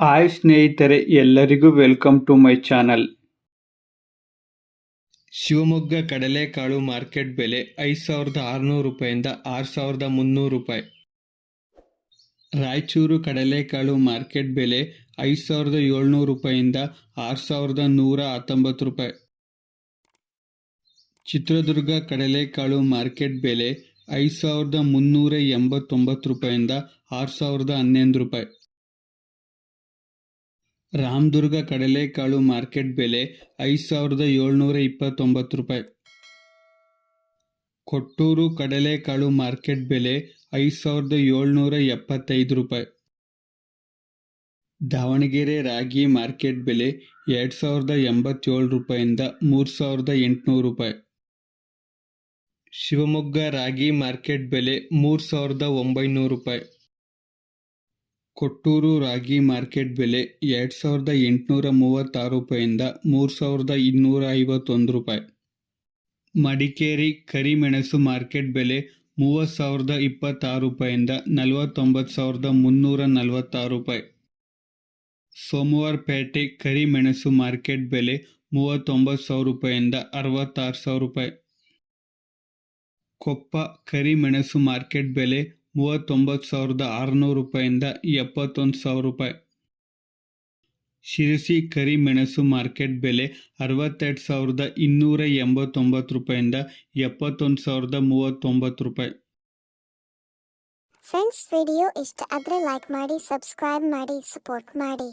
Hi ಸ್ನೇಹಿತರೆ, ಎಲ್ಲರಿಗೂ welcome to my channel Shivamogga ಕಡಲೆಕಾಳು ಮಾರ್ಕೆಟ್ ಬೆಲೆ ಐದು ಸಾವಿರದ ಆರುನೂರು ರೂಪಾಯಿಂದ ಆರು ಸಾವಿರದ ಮುನ್ನೂರು ರೂಪಾಯಿ. ರಾಯಚೂರು ಕಡಲೆಕಾಳು ಮಾರ್ಕೆಟ್ ಬೆಲೆ ಐದು ಸಾವಿರದ ಏಳ್ನೂರು ರೂಪಾಯಿಂದ ಆರು ಸಾವಿರದ ನೂರ ಹತ್ತೊಂಬತ್ತು ರೂಪಾಯಿ. ಚಿತ್ರದುರ್ಗ ಕಡಲೆಕಾಳು ಮಾರ್ಕೆಟ್ ಬೆಲೆ ಐದು ಸಾವಿರದ ಮುನ್ನೂರ ಎಂಬತ್ತೊಂಬತ್ತು ರೂಪಾಯಿಂದ ಆರು ಸಾವಿರದ ಹನ್ನೊಂದು ರೂಪಾಯಿ. ರಾಮದುರ್ಗ ಕಡಲೆಕಾಳು ಮಾರ್ಕೆಟ್ ಬೆಲೆ ಐದು ಸಾವಿರದ ಏಳ್ನೂರ ಇಪ್ಪತ್ತೊಂಬತ್ತು ರೂಪಾಯಿ. ಕೊಟ್ಟೂರು ಕಡಲೆಕಾಳು ಮಾರ್ಕೆಟ್ ಬೆಲೆ ಐದು ಸಾವಿರದ ಏಳ್ನೂರ ಎಪ್ಪತ್ತೈದು ರೂಪಾಯಿ. ದಾವಣಗೆರೆ ರಾಗಿ ಮಾರ್ಕೆಟ್ ಬೆಲೆ ಎರಡು ಸಾವಿರದ ಎಂಬತ್ತೇಳು ರೂಪಾಯಿಂದ ಮೂರು ಸಾವಿರದ ಎಂಟುನೂರು ರೂಪಾಯಿ. ಶಿವಮೊಗ್ಗ ರಾಗಿ ಮಾರ್ಕೆಟ್ ಬೆಲೆ ಮೂರು ಸಾವಿರದ ಒಂಬೈನೂರು ರೂಪಾಯಿ. ಕೊಟ್ಟೂರು ರಾಗಿ ಮಾರ್ಕೆಟ್ ಬೆಲೆ ಎರಡು ಸಾವಿರದ ಎಂಟುನೂರ ಮೂವತ್ತಾರು ರೂಪಾಯಿಂದ ಮೂರು ಸಾವಿರದ ಇನ್ನೂರ ಐವತ್ತೊಂದು ರೂಪಾಯಿ. ಮಡಿಕೇರಿ ಕರಿಮೆಣಸು ಮಾರ್ಕೆಟ್ ಬೆಲೆ ಮೂವತ್ತು ಸಾವಿರದ ಇಪ್ಪತ್ತಾರು ರೂಪಾಯಿಂದ ನಲವತ್ತೊಂಬತ್ತು ಸಾವಿರದ ಮುನ್ನೂರ ನಲವತ್ತಾರು ರೂಪಾಯಿ. ಸೋಮವಾರಪೇಟೆ ಕರಿಮೆಣಸು ಮಾರ್ಕೆಟ್ ಬೆಲೆ ಮೂವತ್ತೊಂಬತ್ತು ಸಾವಿರ ರೂಪಾಯಿಂದ ಅರವತ್ತಾರು ಸಾವಿರ ರೂಪಾಯಿ. ಕೊಪ್ಪ ಕರಿಮೆಣಸು ಮಾರ್ಕೆಟ್ ಬೆಲೆ ಮೂವತ್ತೊಂಬತ್ತು ಸಾವಿರದ ಆರುನೂರು ರೂಪಾಯಿಂದ ಎಪ್ಪತ್ತೊಂದು ಸಾವಿರ ರೂಪಾಯಿ. ಶಿರಸಿ ಕರಿಮೆಣಸು ಮಾರ್ಕೆಟ್ ಬೆಲೆ ಅರವತ್ತೆರಡು ಸಾವಿರದ ಇನ್ನೂರ ಎಂಬತ್ತೊಂಬತ್ತು ರೂಪಾಯಿಂದ ಎಪ್ಪತ್ತೊಂದು ಸಾವಿರದ ಮೂವತ್ತೊಂಬತ್ತು ರೂಪಾಯಿ. ಫ್ರೆಂಡ್ಸ್ ವಿಡಿಯೋ ಇಷ್ಟ ಆದರೆ ಲೈಕ್ ಮಾಡಿ ಸಬ್ಸ್ಕ್ರೈಬ್ ಮಾಡಿ ಸಪೋರ್ಟ್ ಮಾಡಿ.